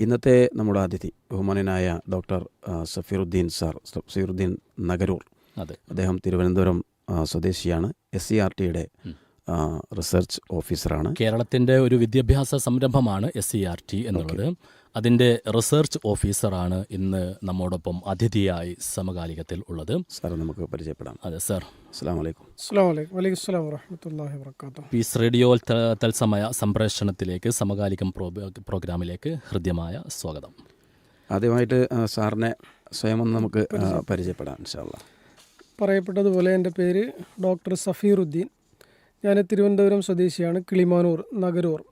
ഇന്നത്തെ നമ്മുടെ അതിഥി ബഹുമാനനായ ഡോക്ടർ സഫീറുദ്ദീൻ സാർ സഫീറുദ്ദീൻ നഗരൂർ. അതെ. അദ്ദേഹം തിരുവനന്തപുരം സ്വദേശിയാണ്. എസ് സി ആർ ടിയുടെ റിസർച്ച് ഓഫീസറാണ്. കേരളത്തിന്റെ ഒരു വിദ്യാഭ്യാസ സംരംഭമാണ് എസ് സി ആർ ടി എന്നുള്ളത്. അതിന്റെ റിസർച്ച് ഓഫീസറാണ് ഇന്ന് നമ്മോടൊപ്പം അതിഥിയായി സമകാലികത്തിൽ ഉള്ളത്. സാർ നമുക്ക് പരിചയപ്പെടാം. അതെ സാർ. പീസ് റേഡിയോ തത്സമയ സംപ്രേഷണത്തിലേക്ക് സമകാലികം പ്രോഗ്രാമിലേക്ക് ഹൃദ്യമായ സ്വാഗതം. ആദ്യമായിട്ട് സാറിനെ സ്വയം ഒന്ന് നമുക്ക് പരിചയപ്പെടാം ഇൻഷാല്ല പറയപ്പെട്ടതുപോലെ എന്റെ പേര് ഡോക്ടർ സഫീറുദ്ദീൻ. ഞാൻ തിരുവനന്തപുരം സ്വദേശിയാണ് കിളിമാനൂർ നഗരൂർ.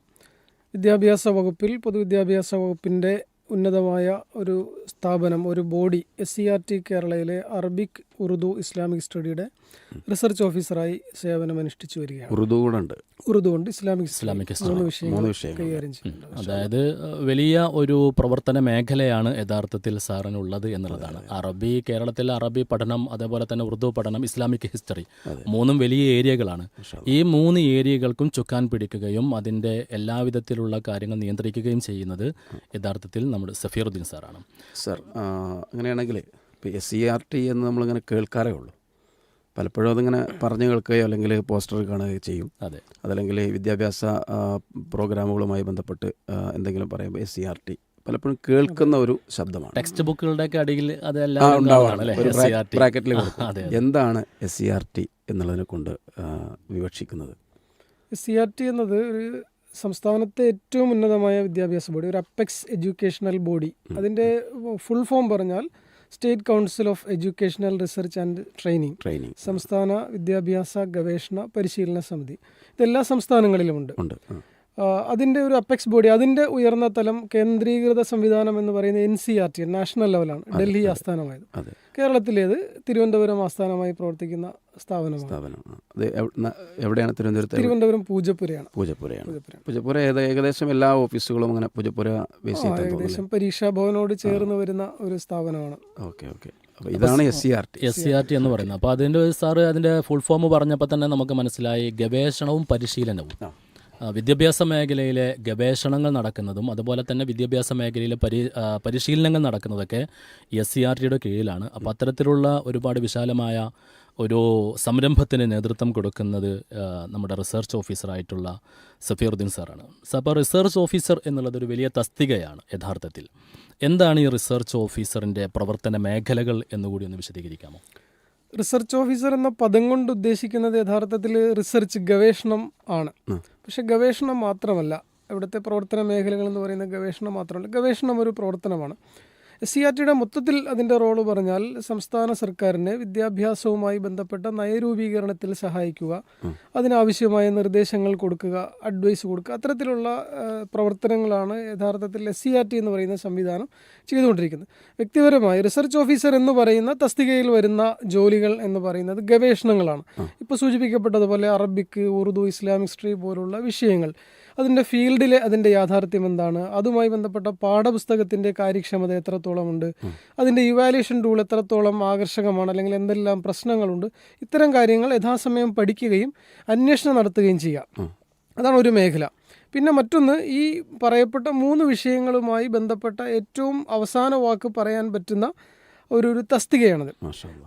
വിദ്യാഭ്യാസ വകുപ്പിൽ പൊതുവിദ്യാഭ്യാസ വകുപ്പിന്റെ ഉന്നതമായ ഒരു സ്ഥാപനം ഒരു body S C R T കേരളയിലെ Arabic Urdu Islamic സ്റ്റഡിയുടെ റിസർച്ച് ഓഫീസറായി സേവനമനുഷ്ഠിച്ചു വരികയാണ്. ഉറുദു കൂടെ ഉണ്ട് ഉറുദു കൊണ്ട് ഇസ്ലാമിക് ഇസ്ലാമിക് മൂന്ന് കൈകാര്യം ചെയ്യുന്നുണ്ട്. അതായത് വലിയ ഒരു പ്രവർത്തന മേഖലയാണ് യഥാർത്ഥത്തിൽ സാറിനുള്ളത് എന്നുള്ളതാണ്. അറബി കേരളത്തിലെ അറബി പഠനം അതേപോലെ തന്നെ ഉറുദു പഠനം ഇസ്ലാമിക് ഹിസ്റ്ററി മൂന്നും വലിയ ഏരിയകളാണ്. ഈ മൂന്ന് ഏരിയകൾക്കും ചുക്കാൻ പിടിക്കുകയും അതിന്റെ എല്ലാവിധത്തിലുള്ള കാര്യങ്ങൾ നിയന്ത്രിക്കുകയും ചെയ്യുന്നത് യഥാർത്ഥത്തിൽ നമ്മുടെ സഫീറുദ്ദീൻ സാറാണ്. സർ അങ്ങനെയാണെങ്കിൽ ഇപ്പോൾ എസ് സി ആർ ടി എന്ന് നമ്മളിങ്ങനെ കേൾക്കാറേ ഉള്ളൂ. പലപ്പോഴും അതിങ്ങനെ പറഞ്ഞു കേൾക്കുകയോ അല്ലെങ്കിൽ പോസ്റ്റർ കാണുകയോ ചെയ്യും. അതെ. അതല്ലെങ്കിൽ വിദ്യാഭ്യാസ പ്രോഗ്രാമുകളുമായി ബന്ധപ്പെട്ട് എന്തെങ്കിലും പറയുമ്പോൾ എസ് സി ആർ ടി പലപ്പോഴും കേൾക്കുന്ന ഒരു ശബ്ദമാണ്. ടെക്സ്റ്റ് ബുക്കുകളുടെ അടിയിൽ അതെല്ലാം ഉണ്ടാവാറുണ്ട്. അല്ലേ ഒരു ബ്രാക്കറ്റിൽ കൊടുക്കും. എന്താണ് എസ് സി ആർ ടി എന്നുള്ളതിനെ കൊണ്ട് വിവക്ഷിക്കുന്നത്? എസ് സി ആർ ടി എന്നത് ഒരു സംസ്ഥാനത്തെ ഏറ്റവും ഉന്നതമായ വിദ്യാഭ്യാസ ബോഡി ഒരു അപ്പെക്സ് എഡ്യൂക്കേഷണൽ ബോഡി. അതിന്റെ ഫുൾ ഫോം പറഞ്ഞാൽ state council of educational research and training training. സംസ്ഥാന വിദ്യാഭ്യാസ ഗവേഷണ പരിശീലന സമിതി. ഇതെല്ലാ സംസ്ഥാനങ്ങളിലുമുണ്ട് ഉണ്ട്. അതിന്റെ ഒരു അപ്പെക്സ് ബോഡി അതിന്റെ ഉയർന്ന തലം കേന്ദ്രീകൃത സംവിധാനം എന്ന് പറയുന്ന N C R T national ലെവലാണ് ഡൽഹി ആസ്ഥാനമായത്. കേരളത്തിലേത് തിരുവനന്തപുരം ആസ്ഥാനമായി പ്രവർത്തിക്കുന്ന സ്ഥാപനമാണ്. എവിടെയാണ് തിരുവനന്തപുരത്ത്? തിരുവനന്തപുരം പൂജപ്പുരയാണ്. പൂജപ്പുരയാണ്. പൂജപ്പുര പൂജപ്പുര ഏകദേശം എല്ലാ ഓഫീസുകളും അങ്ങനെ പൂജപ്പുര ഏകദേശം പരീക്ഷാ ഭവനോട് ചേർന്ന് വരുന്ന ഒരു സ്ഥാപനമാണ്. Okay okay. അപ്പോൾ ഇതാണ് S C R T S C R T എന്ന് പറയുന്നത്. അപ്പോൾ അതിന്റെ സാറ് അതിന്റെ ഫുൾ ഫോം പറഞ്ഞപ്പോൾ തന്നെ നമുക്ക് മനസ്സിലായി. ഗവേഷണവും പരിശീലനവും. വിദ്യാഭ്യാസ മേഖലയിലെ ഗവേഷണങ്ങൾ നടക്കുന്നതും അതുപോലെ തന്നെ വിദ്യാഭ്യാസ മേഖലയിലെ പരി പരിശീലനങ്ങൾ നടക്കുന്നതൊക്കെ എസ് സി ആർ ടിയുടെ കീഴിലാണ്. അപ്പോൾ അത്തരത്തിലുള്ള ഒരുപാട് വിശാലമായ ഒരു സംരംഭത്തിന് നേതൃത്വം കൊടുക്കുന്നത് നമ്മുടെ റിസർച്ച് ഓഫീസറായിട്ടുള്ള സഫീറുദ്ദീൻ സാറാണ്. സ- അപ്പോൾ റിസർച്ച് ഓഫീസർ എന്നുള്ളത് ഒരു വലിയ തസ്തികയാണ് യഥാർത്ഥത്തിൽ. എന്താണ് ഈ റിസർച്ച് ഓഫീസറിന്റെ പ്രവർത്തന മേഖലകൾ എന്നുകൂടി ഒന്ന് വിശദീകരിക്കാമോ? റിസർച്ച് ഓഫീസർ എന്ന പദം കൊണ്ട് ഉദ്ദേശിക്കുന്നത് യഥാർത്ഥത്തിൽ റിസർച്ച് ഗവേഷണം ആണ്. പക്ഷെ ഗവേഷണം മാത്രമല്ല ഇവിടുത്തെ പ്രവർത്തന മേഖലകൾ എന്ന് പറയുന്നത് ഗവേഷണം മാത്രമല്ല ഗവേഷണം ഒരു പ്രവർത്തനമാണ്. എസ് സി ആർ ടിയുടെ മൊത്തത്തിൽ അതിന്റെ റോൾ പറഞ്ഞാൽ സംസ്ഥാന സർക്കാരിനെ വിദ്യാഭ്യാസവുമായി ബന്ധപ്പെട്ട നയരൂപീകരണത്തിൽ സഹായിക്കുക അതിനാവശ്യമായ നിർദ്ദേശങ്ങൾ കൊടുക്കുക അഡ്വൈസ് കൊടുക്കുക അത്തരത്തിലുള്ള പ്രവർത്തനങ്ങളാണ് യഥാർത്ഥത്തിൽ എസ് സി ആർ ടി എന്ന് പറയുന്ന സംവിധാനം ചെയ്തുകൊണ്ടിരിക്കുന്നത്. വ്യക്തിപരമായി റിസർച്ച് ഓഫീസർ എന്ന് പറയുന്ന തസ്തികയിൽ വരുന്ന ജോലികൾ എന്ന് പറയുന്നത് ഗവേഷണങ്ങളാണ്. ഇപ്പോൾ സൂചിപ്പിക്കപ്പെട്ടതുപോലെ അറബിക് ഉറുദു ഇസ്ലാമിക് ഹിസ്റ്ററി പോലുള്ള വിഷയങ്ങൾ. അതിന്റെ ഫീൽഡിലെ അതിന്റെ യാഥാർത്ഥ്യം എന്താണ്? അതുമായി ബന്ധപ്പെട്ട പാഠപുസ്തകത്തിന്റെ കാര്യക്ഷമത എത്രത്തോളമുണ്ട്? അതിന്റെ ഇവാലുവേഷൻ ടൂൾ എത്രത്തോളം ആകർഷകമാണ്? അല്ലെങ്കിൽ എന്തെല്ലാം പ്രശ്നങ്ങളുണ്ട്? ഇത്തരം കാര്യങ്ങൾ യഥാസമയം പഠിക്കുകയും അന്വേഷണം നടത്തുകയും ചെയ്യാം. അതാണ് ഒരു മേഖല. പിന്നെ മറ്റൊന്ന് ഈ പറയപ്പെട്ട മൂന്ന് വിഷയങ്ങളുമായി ബന്ധപ്പെട്ട ഏറ്റവും അവസാന വാക്ക് പറയാൻ പറ്റുന്ന ഒരു ഒരു തസ്തികയാണത്.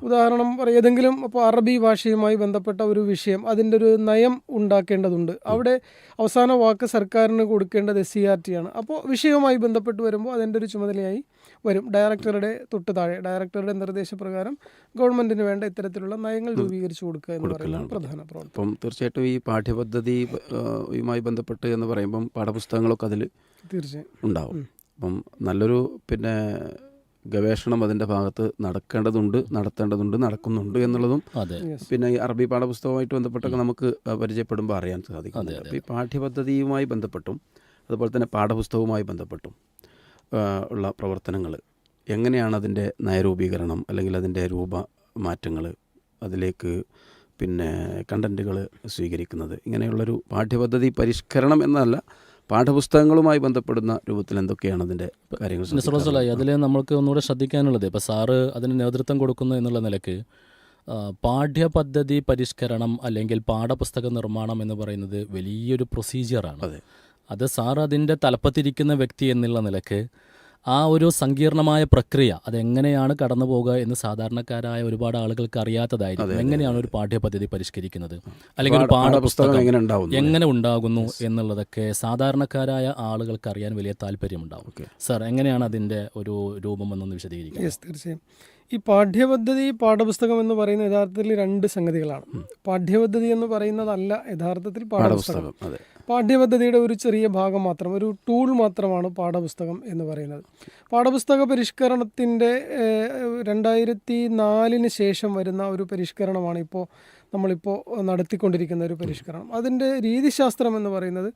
ഉദാഹരണം ഏതെങ്കിലും അപ്പോൾ അറബി ഭാഷയുമായി ബന്ധപ്പെട്ട ഒരു വിഷയം അതിന്റെ ഒരു നയം ഉണ്ടാക്കേണ്ടതുണ്ട്. അവിടെ അവസാന വാക്ക് സർക്കാരിന് കൊടുക്കേണ്ടത് എസ് സി ആർ ടി ആണ്. അപ്പോൾ വിഷയവുമായി ബന്ധപ്പെട്ട് വരുമ്പോൾ അതിന്റെ ഒരു ചുമതലയായി വരും. ഡയറക്ടറുടെ തൊട്ട് താഴെ ഡയറക്ടറുടെ നിർദ്ദേശപ്രകാരം ഗവൺമെന്റിന് വേണ്ട ഇത്തരത്തിലുള്ള നയങ്ങൾ രൂപീകരിച്ചു കൊടുക്കുക എന്ന് പറയുന്നത് പ്രധാന പ്രവർത്തനം. അപ്പം തീർച്ചയായിട്ടും ഈ പാഠ്യപദ്ധതിയുമായി ബന്ധപ്പെട്ട് എന്ന് പറയുമ്പം പാഠപുസ്തകങ്ങളൊക്കെ അതിൽ തീർച്ചയായും. ഉണ്ടാവും. അപ്പം നല്ലൊരു പിന്നെ ഗവേഷണം അതിന്റെ ഭാഗത്ത് നടക്കേണ്ടതുണ്ട് നടത്തേണ്ടതുണ്ട് നടക്കുന്നുണ്ട് എന്നുള്ളതും അതെ. പിന്നെ ഈ അറബി പാഠപുസ്തകവുമായിട്ട് ബന്ധപ്പെട്ടൊക്കെ നമുക്ക് പരിചയപ്പെടുമ്പോൾ അറിയാൻ സാധിക്കും. അപ്പോൾ ഈ പാഠ്യപദ്ധതിയുമായി ബന്ധപ്പെട്ടും അതുപോലെ തന്നെ പാഠപുസ്തകവുമായി ബന്ധപ്പെട്ടും ഉള്ള പ്രവർത്തനങ്ങൾ എങ്ങനെയാണ് അതിന്റെ നയരൂപീകരണം അല്ലെങ്കിൽ അതിന്റെ രൂപ മാറ്റങ്ങൾ അതിലേക്ക് പിന്നെ കണ്ടന്റുകൾ സ്വീകരിക്കുന്നത് ഇങ്ങനെയുള്ളൊരു പാഠ്യപദ്ധതി പരിഷ്കരണം എന്നല്ല പാഠപുസ്തകങ്ങളുമായി ബന്ധപ്പെടുന്ന രൂപത്തിൽ എന്തൊക്കെയാണ് അതിന്റെ കാര്യങ്ങൾ അതിൽ നമ്മൾക്ക് ഒന്നുകൂടെ ശ്രദ്ധിക്കാനുള്ളത് ഇപ്പോൾ സാറ് അതിന് നേതൃത്വം കൊടുക്കുന്നു എന്നുള്ള നിലയ്ക്ക് പാഠ്യപദ്ധതി പരിഷ്കരണം അല്ലെങ്കിൽ പാഠപുസ്തക നിർമ്മാണം എന്ന് പറയുന്നത് വലിയൊരു പ്രൊസീജിയറാണ് അത്. സാർ അതിന്റെ തലപ്പത്തിരിക്കുന്ന വ്യക്തി എന്നുള്ള നിലയ്ക്ക് ആ ഒരു സങ്കീർണമായ പ്രക്രിയ അതെങ്ങനെയാണ് കടന്നു പോകുക എന്ന് സാധാരണക്കാരായ ഒരുപാട് ആളുകൾക്ക് അറിയാത്തതായിരിക്കും. എങ്ങനെയാണ് ഒരു പാഠ്യപദ്ധതി പരിഷ്കരിക്കുന്നത്? അല്ലെങ്കിൽ ഒരു പാഠപുസ്തകം എങ്ങനെ ഉണ്ടാകുന്നു എന്നുള്ളതൊക്കെ സാധാരണക്കാരായ ആളുകൾക്ക് അറിയാൻ വലിയ താല്പര്യമുണ്ടാവും. സാർ സർ എങ്ങനെയാണ് അതിന്റെ ഒരു രൂപം എന്നൊന്ന് വിശദീകരിക്കുക യെസ് തീർച്ചയായും. ഈ പാഠ്യപദ്ധതി പാഠപുസ്തകം എന്ന് പറയുന്ന യഥാർത്ഥത്തിൽ രണ്ട് സംഗതികളാണ്. പാഠ്യപദ്ധതി എന്ന് പറയുന്നതല്ല യഥാർത്ഥത്തിൽ പാഠപുസ്തകം പാഠപുസ്തകം. അതെ. പാഠ്യപദ്ധതിയുടെ ഒരു ചെറിയ ഭാഗം മാത്രം ഒരു ടൂൾ മാത്രമാണ് പാഠപുസ്തകം എന്ന് പറയുന്നത്. പാഠപുസ്തക പരിഷ്കരണത്തിന്റെ രണ്ടായിരത്തി നാലിന് ശേഷം വരുന്ന ഒരു പരിഷ്കരണമാണ് ഇപ്പോൾ നമ്മളിപ്പോൾ നടത്തിക്കൊണ്ടിരിക്കുന്ന ഒരു പരിഷ്കരണം. അതിന്റെ രീതിശാസ്ത്രം എന്ന് പറയുന്നത്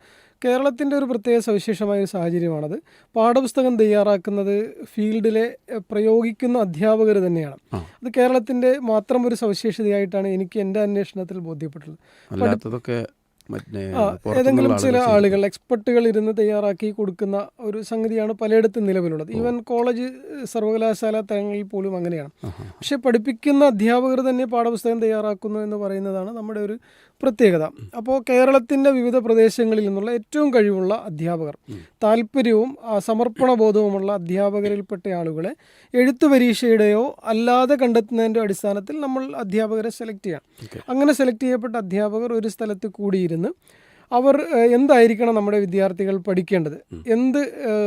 കേരളത്തിന്റെ ഒരു പ്രത്യേക സവിശേഷമായ ഒരു സാഹചര്യമാണത്. പാഠപുസ്തകം തയ്യാറാക്കുന്നത് ഫീൽഡിലെ പ്രയോഗിക്കുന്ന അധ്യാപകർ തന്നെയാണ്. അത് കേരളത്തിന്റെ മാത്രം ഒരു സവിശേഷതയായിട്ടാണ് എനിക്ക് എന്റെ അന്വേഷണത്തിൽ ബോധ്യപ്പെട്ടുള്ളത്. ഏതെങ്കിലും ചില ആളുകൾ എക്സ്പെർട്ടുകൾ ഇരുന്ന് തയ്യാറാക്കി കൊടുക്കുന്ന ഒരു സംഗതിയാണ് പലയിടത്തും നിലവിലുള്ളത്. ഈവൻ കോളേജ് സർവകലാശാല തലങ്ങളിൽ പോലും അങ്ങനെയാണ്. പക്ഷെ പഠിപ്പിക്കുന്ന അധ്യാപകർ തന്നെ പാഠപുസ്തകം തയ്യാറാക്കുന്നു എന്ന് പറയുന്നതാണ് നമ്മുടെ ഒരു പ്രത്യേകത. അപ്പോൾ കേരളത്തിന്റെ വിവിധ പ്രദേശങ്ങളിൽ നിന്നുള്ള ഏറ്റവും കഴിവുള്ള അധ്യാപകർ താല്പര്യവും സമർപ്പണ ബോധവുമുള്ള അധ്യാപകരിൽപ്പെട്ട ആളുകളെ എഴുത്തു പരീക്ഷയുടെയോ അല്ലാതെ കണ്ടെത്തുന്നതിന്റെ അടിസ്ഥാനത്തിൽ നമ്മൾ അധ്യാപകരെ സെലക്ട് ചെയ്യാം അങ്ങനെ സെലക്ട് ചെയ്യപ്പെട്ട അധ്യാപകർ ഒരു സ്ഥലത്ത് കൂടിയിരുന്ന് അവർ എന്തായിരിക്കണം നമ്മുടെ വിദ്യാർത്ഥികൾ പഠിക്കേണ്ടത്? എന്ത്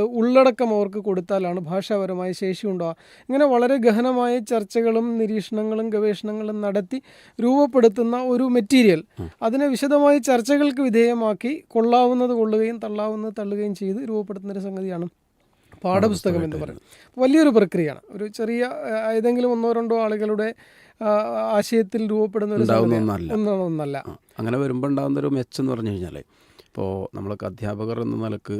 ഉള്ളടക്കം അവർക്ക് കൊടുത്താലാണ് ഭാഷാപരമായ ശേഷി ഉണ്ടാവുക. ഇങ്ങനെ വളരെ ഗഹനമായ ചർച്ചകളും നിരീക്ഷണങ്ങളും ഗവേഷണങ്ങളും നടത്തി രൂപപ്പെടുത്തുന്ന ഒരു മെറ്റീരിയൽ. അതിനെ വിശദമായ ചർച്ചകൾക്ക് വിധേയമാക്കി കൊള്ളാവുന്നത് കൊള്ളുകയും തള്ളാവുന്നത് തള്ളുകയും ചെയ്ത് രൂപപ്പെടുത്തുന്ന ഒരു സംഗതിയാണ് പാഠപുസ്തകം എന്ന് പറയുന്നത്. വലിയൊരു പ്രക്രിയയാണ്. ഒരു ചെറിയ ഏതെങ്കിലും ഒന്നോ രണ്ടോ ആളുകളുടെ ആശയത്തിൽ രൂപപ്പെടുന്ന ഒരു. ഒന്നല്ല. അങ്ങനെ വരുമ്പോൾ ഉണ്ടാകുന്ന ഒരു മെച്ചം എന്ന് പറഞ്ഞു കഴിഞ്ഞാൽ ഇപ്പോൾ നമ്മൾക്ക് അധ്യാപകർ എന്ന നിലയ്ക്ക്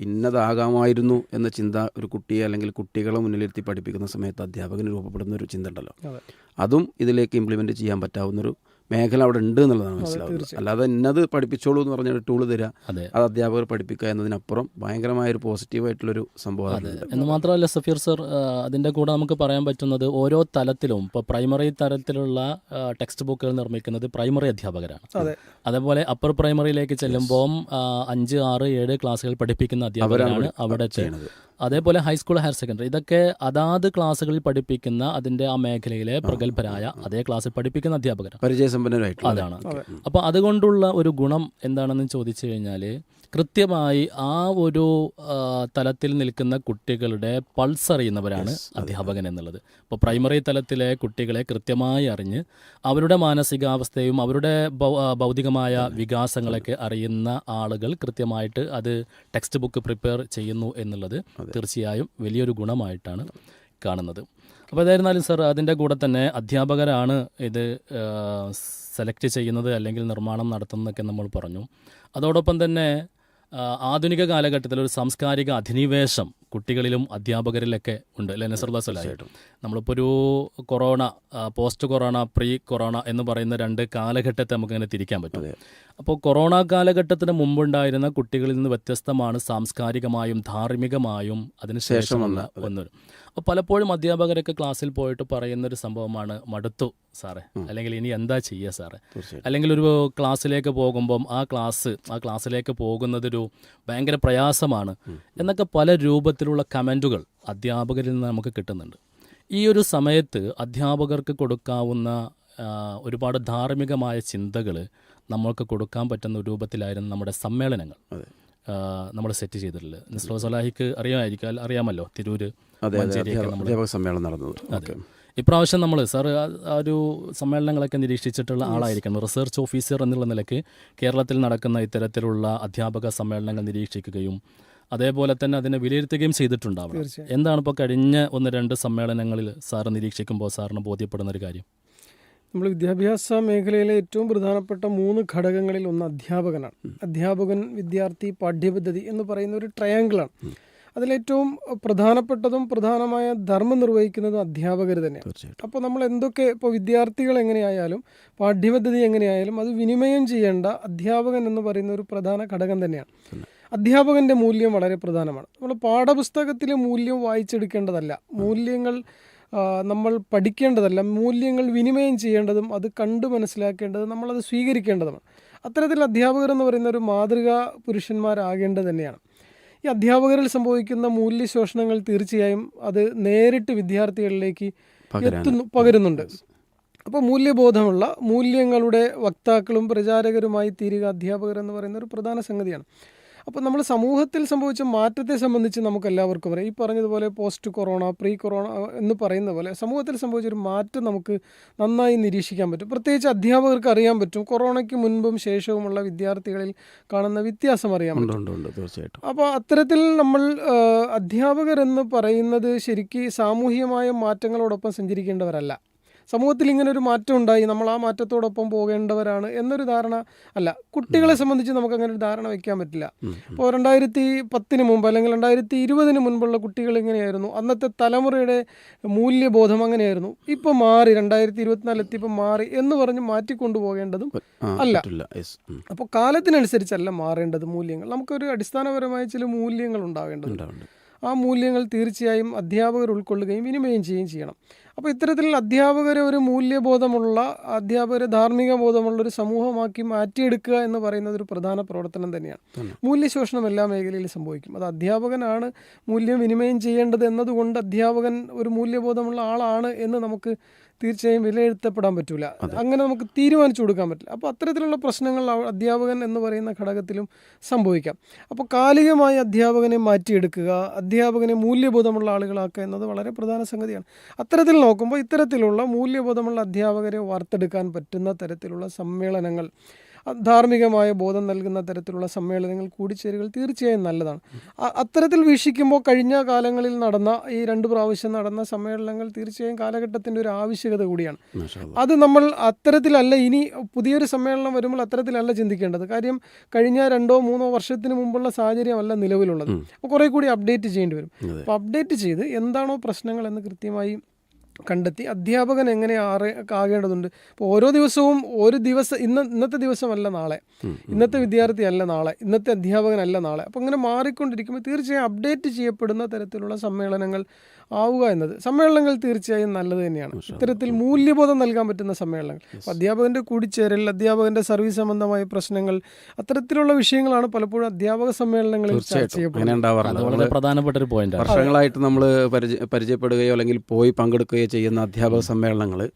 ഇന്നതാകാമായിരുന്നു എന്ന ചിന്ത ഒരു കുട്ടിയെ അല്ലെങ്കിൽ കുട്ടികളെ മുന്നിലിരുത്തി പഠിപ്പിക്കുന്ന സമയത്ത് അധ്യാപകന് രൂപപ്പെടുന്ന ഒരു ചിന്ത ഉണ്ടല്ലോ അതും ഇതിലേക്ക് ഇംപ്ലിമെന്റ് ചെയ്യാൻ പറ്റാവുന്നൊരു മേഖല അവിടെ ഉണ്ട് എന്നുള്ളതാണ് മനസ്സിലാവുന്നത്. അല്ലാതെ ഇന്നത് പഠിപ്പിച്ചോളൂ എന്ന് പറഞ്ഞൊരു ടൂൾ തരിക അതെ. അത് അധ്യാപകർ പഠിപ്പിക്കുക എന്നതിനപ്പുറം ഭയങ്കരമായ ഒരു പോസിറ്റീവായിട്ടുള്ളൊരു സംഭവം അതിലുണ്ട് എന്ന് മാത്രമല്ല സഫീർ സർ അതിന്റെ കൂടെ നമുക്ക് പറയാൻ പറ്റുന്നത് ഓരോ തലത്തിലും ഇപ്പോൾ പ്രൈമറി തലത്തിലുള്ള ടെക്സ്റ്റ് ബുക്കുകൾ നിർമ്മിക്കുന്നത് പ്രൈമറി അധ്യാപകരാണ്. അതെ. അതേപോലെ അപ്പർ പ്രൈമറിയിലേക്ക് ചെല്ലുമ്പോൾ അഞ്ച് ആറ് ഏഴ് ക്ലാസ്സുകൾ പഠിപ്പിക്കുന്ന അധ്യാപകരാണ് അവിടെ ചെയ്യണത് അതേപോലെ ഹൈസ്കൂൾ ഹയർ സെക്കൻഡറി ഇതൊക്കെ അതാത് ക്ലാസ്സുകളിൽ പഠിപ്പിക്കുന്ന അതിന്റെ ആ മേഖലയിലെ പ്രഗത്ഭരായ അതേ ക്ലാസ്സിൽ പഠിപ്പിക്കുന്ന അധ്യാപകരാണ് അതാണ്. അപ്പോൾ അതുകൊണ്ടുള്ള ഒരു ഗുണം എന്താണെന്ന് ചോദിച്ചു കഴിഞ്ഞാൽ കൃത്യമായി ആ ഒരു തലത്തിൽ നിൽക്കുന്ന കുട്ടികളുടെ പൾസ് അറിയുന്നവരാണ് അധ്യാപകൻ എന്നുള്ളത്. ഇപ്പോൾ പ്രൈമറി തലത്തിലെ കുട്ടികളെ കൃത്യമായി അറിഞ്ഞ് അവരുടെ മാനസികാവസ്ഥയും അവരുടെ ഭൗതികമായ വികാസങ്ങളൊക്കെ അറിയുന്ന ആളുകൾ കൃത്യമായിട്ട് അത് ടെക്സ്റ്റ് ബുക്ക് പ്രിപ്പയർ ചെയ്യുന്നു എന്നുള്ളത് തീർച്ചയായും വലിയൊരു ഗുണമായിട്ടാണ് കാണുന്നത്. അപ്പോൾ ഏതായിരുന്നാലും സർ അതിന്റെ കൂടെ തന്നെ അധ്യാപകരാണ് ഇത് സെലക്ട് ചെയ്യുന്നത് അല്ലെങ്കിൽ നിർമ്മാണം നടത്തുന്നതൊക്കെ നമ്മൾ പറഞ്ഞു. അതോടൊപ്പം തന്നെ ആധുനിക കാലഘട്ടത്തിൽ ഒരു സാംസ്കാരിക അധിനിവേശം കുട്ടികളിലും അധ്യാപകരിലൊക്കെ ഉണ്ട് അല്ലേ നസർദാസലായിട്ടും നമ്മളിപ്പോൾ ഒരു corona post corona pre corona എന്ന് പറയുന്ന രണ്ട് കാലഘട്ടത്തെ നമുക്കിങ്ങനെ തിരിക്കാൻ പറ്റും. അപ്പോൾ കൊറോണ കാലഘട്ടത്തിന് മുമ്പുണ്ടായിരുന്ന കുട്ടികളിൽ നിന്ന് വ്യത്യസ്തമാണ് സാംസ്കാരികമായും ധാർമ്മികമായും അതിനുശേഷം വന്ന ഒന്ന് അപ്പോൾ പലപ്പോഴും അധ്യാപകരൊക്കെ ക്ലാസ്സിൽ പോയിട്ട് പറയുന്നൊരു സംഭവമാണ് മടുത്തു സാറേ. അല്ലെങ്കിൽ ഇനി എന്താ ചെയ്യുക സാറേ? അല്ലെങ്കിൽ ഒരു ക്ലാസ്സിലേക്ക് പോകുമ്പം ആ ക്ലാസ് ആ ക്ലാസ്സിലേക്ക് പോകുന്നതൊരു ഭയങ്കര പ്രയാസമാണ് എന്നൊക്കെ പല രൂപത്തിലുള്ള കമന്റുകൾ അധ്യാപകരിൽ നിന്ന് നമുക്ക് കിട്ടുന്നുണ്ട്. ഈ ഒരു സമയത്ത് അധ്യാപകർക്ക് കൊടുക്കാവുന്ന ഒരുപാട് ധാർമ്മികമായ ചിന്തകൾ നമ്മൾക്ക് കൊടുക്കാൻ പറ്റുന്ന രൂപത്തിലായിരുന്നു നമ്മുടെ സമ്മേളനങ്ങൾ. നമ്മൾ സെറ്റ് ചെയ്തിട്ടുള്ളത്. നിസ്ലോ സലാഹിക്ക് അറിയാമായിരിക്കും അറിയാമല്ലോ തിരൂര് അധ്യാപക സമ്മേളനം നടന്നത്. ഓക്കെ. ഇപ്രാവശ്യം നമ്മൾ സാർ ആ ഒരു സമ്മേളനങ്ങളൊക്കെ നിരീക്ഷിച്ചിട്ടുള്ള ആളായിരിക്കണം. റിസർച്ച് ഓഫീസർ എന്നുള്ള നിലയ്ക്ക് കേരളത്തിൽ നടക്കുന്ന ഇത്തരത്തിലുള്ള അധ്യാപക സമ്മേളനങ്ങൾ നിരീക്ഷിക്കുകയും അതേപോലെ തന്നെ അതിനെ വിലയിരുത്തുകയും ചെയ്തിട്ടുണ്ടാവണം. എന്താണ് ഇപ്പോൾ കഴിഞ്ഞ ഒന്ന് രണ്ട് സമ്മേളനങ്ങളിൽ സാർ നിരീക്ഷിക്കുമ്പോൾ സാറിന് ബോധ്യപ്പെടുന്ന ഒരു കാര്യം? നമ്മൾ വിദ്യാഭ്യാസ മേഖലയിലെ ഏറ്റവും പ്രധാനപ്പെട്ട മൂന്ന് ഘടകങ്ങളിൽ ഒന്ന് അധ്യാപകനാണ്. അധ്യാപകൻ വിദ്യാർത്ഥി പാഠ്യപദ്ധതി എന്ന് പറയുന്ന ഒരു ട്രയാങ്കിളാണ് അതിലേറ്റവും പ്രധാനപ്പെട്ടതും പ്രധാനമായ ധർമ്മം നിർവഹിക്കുന്നതും അധ്യാപകർ തന്നെയാണ്. അപ്പോൾ നമ്മൾ എന്തൊക്കെ ഇപ്പോൾ വിദ്യാർത്ഥികൾ എങ്ങനെയായാലും പാഠ്യപദ്ധതി എങ്ങനെയായാലും അത് വിനിമയം ചെയ്യേണ്ട അധ്യാപകൻ എന്ന് പറയുന്ന ഒരു പ്രധാന ഘടകം തന്നെയാണ്. അധ്യാപകന്റെ മൂല്യം വളരെ പ്രധാനമാണ്. നമ്മൾ പാഠപുസ്തകത്തിലെ മൂല്യം വായിച്ചെടുക്കേണ്ടതല്ല. മൂല്യങ്ങൾ നമ്മൾ പഠിക്കേണ്ടതല്ല മൂല്യങ്ങൾ വിനിമയം ചെയ്യേണ്ടതും അത് കണ്ടു മനസ്സിലാക്കേണ്ടതും നമ്മളത് സ്വീകരിക്കേണ്ടതുമാണ്. അത്തരത്തിൽ അധ്യാപകർ എന്ന് പറയുന്ന ഒരു മാതൃകാ പുരുഷന്മാരാകേണ്ടത് തന്നെയാണ്. ഈ അധ്യാപകരിൽ സംഭവിക്കുന്ന മൂല്യശോഷണങ്ങൾ തീർച്ചയായും അത് നേരിട്ട് വിദ്യാർത്ഥികളിലേക്ക് എത്തുന്നു പകരുന്നുണ്ട്. അപ്പോൾ മൂല്യബോധമുള്ള മൂല്യങ്ങളുടെ വക്താക്കളും പ്രചാരകരുമായി തീരുക അധ്യാപകർ എന്ന് പറയുന്ന ഒരു പ്രധാന സംഗതിയാണ്. അപ്പോൾ നമ്മൾ സമൂഹത്തിൽ സംഭവിച്ച മാറ്റത്തെ സംബന്ധിച്ച് നമുക്ക് എല്ലാവർക്കും അറിയാം. ഈ പറഞ്ഞതുപോലെ പോസ്റ്റ് കൊറോണ പ്രീ കൊറോണ എന്ന് പറയുന്ന പോലെ സമൂഹത്തിൽ സംഭവിച്ചൊരു മാറ്റം നമുക്ക് നന്നായി നിരീക്ഷിക്കാൻ പറ്റും. പ്രത്യേകിച്ച് അധ്യാപകർക്ക് അറിയാൻ പറ്റും. കൊറോണയ്ക്ക് മുൻപും ശേഷവുമുള്ള വിദ്യാർത്ഥികളിൽ കാണുന്ന വ്യത്യാസം അറിയാൻ പറ്റും. തീർച്ചയായിട്ടും. അപ്പോൾ അത്തരത്തിൽ നമ്മൾ അധ്യാപകരെന്ന് പറയുന്നത് ശരിക്കും സാമൂഹികമായ മാറ്റങ്ങളോടൊപ്പം സഞ്ചരിക്കേണ്ടവരല്ല. സമൂഹത്തിൽ ഇങ്ങനെ ഒരു മാറ്റം ഉണ്ടായി നമ്മൾ ആ മാറ്റത്തോടൊപ്പം പോകേണ്ടവരാണ് എന്നൊരു ധാരണ അല്ല കുട്ടികളെ സംബന്ധിച്ച് നമുക്ക് അങ്ങനെ ഒരു ധാരണ വയ്ക്കാൻ പറ്റില്ല. ഇപ്പോൾ രണ്ടായിരത്തി പത്തിന് മുമ്പ് അല്ലെങ്കിൽ രണ്ടായിരത്തി ഇരുപതിന് മുൻപുള്ള കുട്ടികൾ ഇങ്ങനെയായിരുന്നു അന്നത്തെ തലമുറയുടെ മൂല്യബോധം അങ്ങനെയായിരുന്നു. ഇപ്പോൾ മാറി രണ്ടായിരത്തി ഇരുപത്തിനാല് എത്തിയപ്പോൾ മാറി എന്ന് പറഞ്ഞ് മാറ്റിക്കൊണ്ടുപോകേണ്ടതും അല്ല. അപ്പോൾ കാലത്തിനനുസരിച്ചല്ല മാറേണ്ടത് മൂല്യങ്ങൾ. നമുക്കൊരു അടിസ്ഥാനപരമായ ചില മൂല്യങ്ങൾ ഉണ്ടാവേണ്ടതുണ്ട്. ഉണ്ട്, ഉണ്ട്. ആ മൂല്യങ്ങൾ തീർച്ചയായും അധ്യാപകർ ഉൾക്കൊള്ളുകയും വിനിമയം ചെയ്യുകയും ചെയ്യണം. അപ്പോൾ ഇത്തരത്തിൽ അധ്യാപകരെ ഒരു മൂല്യബോധമുള്ള അധ്യാപകരെ ധാർമ്മിക ബോധമുള്ള ഒരു സമൂഹമാക്കി മാറ്റിയെടുക്കുക എന്ന് പറയുന്നത് ഒരു പ്രധാന പ്രവർത്തനം തന്നെയാണ് തന്നെ. മൂല്യശോഷണം എല്ലാ മേഖലയിലും സംഭവിക്കും അത് അധ്യാപകനാണ് മൂല്യം വിനിമയം ചെയ്യേണ്ടത് എന്നതുകൊണ്ട് അധ്യാപകൻ ഒരു മൂല്യബോധമുള്ള ആളാണ് എന്ന് നമുക്ക് തീർച്ചയായും വിലയിരുത്തപ്പെടാൻ പറ്റില്ല അങ്ങനെ നമുക്ക് തീരുമാനിച്ചു കൊടുക്കാൻ പറ്റില്ല. അപ്പോൾ അത്തരത്തിലുള്ള പ്രശ്നങ്ങൾ അധ്യാപകൻ എന്ന് പറയുന്ന ഘടകത്തിലും സംഭവിക്കാം. അപ്പോൾ കാലികമായി അധ്യാപകനെ മാറ്റിയെടുക്കുക അധ്യാപകനെ മൂല്യബോധമുള്ള ആളുകളാക്കുക എന്നത് വളരെ പ്രധാന സംഗതിയാണ്. അത്തരത്തിൽ നോക്കുമ്പോൾ ഇത്തരത്തിലുള്ള മൂല്യബോധമുള്ള അധ്യാപകരെ വാർത്തെടുക്കാൻ പറ്റുന്ന തരത്തിലുള്ള സമ്മേളനങ്ങൾ ധാർമ്മികമായ ബോധം നൽകുന്ന തരത്തിലുള്ള സമ്മേളനങ്ങൾ കൂടിച്ചേരുകൾ തീർച്ചയായും നല്ലതാണ്. അത്തരത്തിൽ വീക്ഷിക്കുമ്പോൾ കഴിഞ്ഞ കാലങ്ങളിൽ നടന്ന ഈ രണ്ട് പ്രാവശ്യം നടന്ന സമ്മേളനങ്ങൾ തീർച്ചയായും കാലഘട്ടത്തിന്റെ ഒരു ആവശ്യകത കൂടിയാണ്. അത് നമ്മൾ അത്തരത്തിലല്ല ഇനി പുതിയൊരു സമ്മേളനം വരുമ്പോൾ അത്തരത്തിലല്ല ചിന്തിക്കേണ്ടത്. കാര്യം കഴിഞ്ഞ രണ്ടോ മൂന്നോ വർഷത്തിന് മുമ്പുള്ള സാഹചര്യമല്ല നിലവിലുള്ളത്. അപ്പോൾ കുറേ കൂടി അപ്ഡേറ്റ് ചെയ്യേണ്ടി വരും. അപ്പോൾ അപ്ഡേറ്റ് ചെയ്ത് എന്താണോ പ്രശ്നങ്ങൾ എന്ന് കൃത്യമായി കണ്ടെത്തി. അധ്യാപകൻ എങ്ങനെ ആറ ആകേണ്ടതുണ്ട്? ഇപ്പോൾ ഓരോ ദിവസവും ഒരു ദിവസം ഇന്ന് ഇന്നത്തെ ദിവസമല്ല നാളെ. ഇന്നത്തെ വിദ്യാർത്ഥി അല്ല നാളെ. ഇന്നത്തെ അധ്യാപകനല്ല നാളെ. അപ്പോൾ അങ്ങനെ മാറിക്കൊണ്ടിരിക്കുമ്പോൾ തീർച്ചയായും അപ്ഡേറ്റ് ചെയ്യപ്പെടുന്ന തരത്തിലുള്ള സമ്മേളനങ്ങൾ ആവുക എന്നത്. സമ്മേളനങ്ങൾ തീർച്ചയായും നല്ലത് തന്നെയാണ്. ഇത്തരത്തിൽ മൂല്യബോധം നൽകാൻ പറ്റുന്ന സമ്മേളനങ്ങൾ. അധ്യാപകന്റെ അധ്യാപകന്റെ കൂടിച്ചേരൽ അധ്യാപകന്റെ സർവീസ് സംബന്ധമായ പ്രശ്നങ്ങൾ അത്തരത്തിലുള്ള വിഷയങ്ങളാണ് പലപ്പോഴും അധ്യാപക സമ്മേളനങ്ങളിൽ ചർച്ച ചെയ്യപ്പെടുന്നത്. പ്രധാനപ്പെട്ട ഒരു പോയിന്റ് വർഷങ്ങളായിട്ട് നമ്മൾ പരിചയപ്പെടുകയോ അല്ലെങ്കിൽ പോയി പങ്കെടുക്കുകയോ ചെയ്യുന്ന അധ്യാപക സമ്മേളനങ്ങൾ